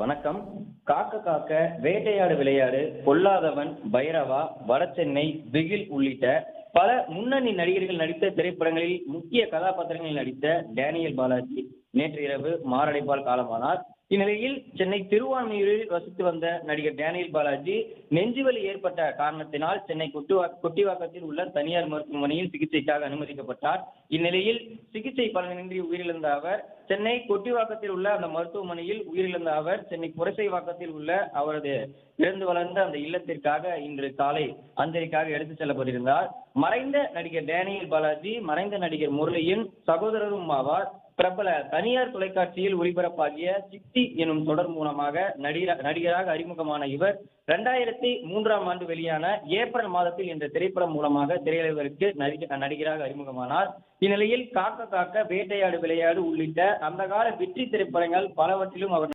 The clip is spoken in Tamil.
வணக்கம். காக்க காக்க வேட்டையாடு விளையாடு பொல்லாதவன் பைரவா வடசென்னை பிகில் உள்ளிட்ட பல முன்னணி நடிகர்கள் நடித்த திரைப்படங்களில் முக்கிய கதாபாத்திரங்களில் நடித்த டேனியல் பாலாஜி நேற்று இரவு மாரடைப்பால் காலமானார். இந்நிலையில் சென்னை திருவான்மையூரில் வசித்து வந்த நடிகர் டேனியல் பாலாஜி நெஞ்சுவலி ஏற்பட்ட காரணத்தினால் சென்னை கொட்டிவா கொட்டிவாக்கத்தில் உள்ள தனியார் மருத்துவமனையில் சிகிச்சைக்காக அனுமதிக்கப்பட்டார். இந்நிலையில் சிகிச்சை பலனின்றி உயிரிழந்த அவர் சென்னை கொட்டிவாக்கத்தில் உள்ள அந்த மருத்துவமனையில் உயிரிழந்த அவர் சென்னை புரசைவாக்கத்தில் உள்ள அவரது பிறந்து வளர்ந்த அந்த இல்லத்திற்காக இன்று காலை அஞ்சலிக்காக எடுத்துச் செல்லப்பட்டிருந்தார். மறைந்த நடிகர் டேனியல் பாலாஜி மறைந்த நடிகர் முரளியின் சகோதரரும் ஆவார். பிரபல தனியார் தொலைக்காட்சியில் ஒளிபரப்பாகிய சித்தி எனும் தொடர் மூலமாக நடிகர நடிகராக அறிமுகமான இவர் இரண்டாயிரத்தி மூன்றாம் ஆண்டு வெளியான ஏப்ரல் மாதத்தில் என்ற திரைப்படம் மூலமாக திரையலைவருக்கு நடிகராக அறிமுகமானார். இந்நிலையில் காக்க காக்க வேட்டையாடு விளையாடு உள்ளிட்ட அந்த கால வெற்றி திரைப்படங்கள் பலவற்றிலும் அவர்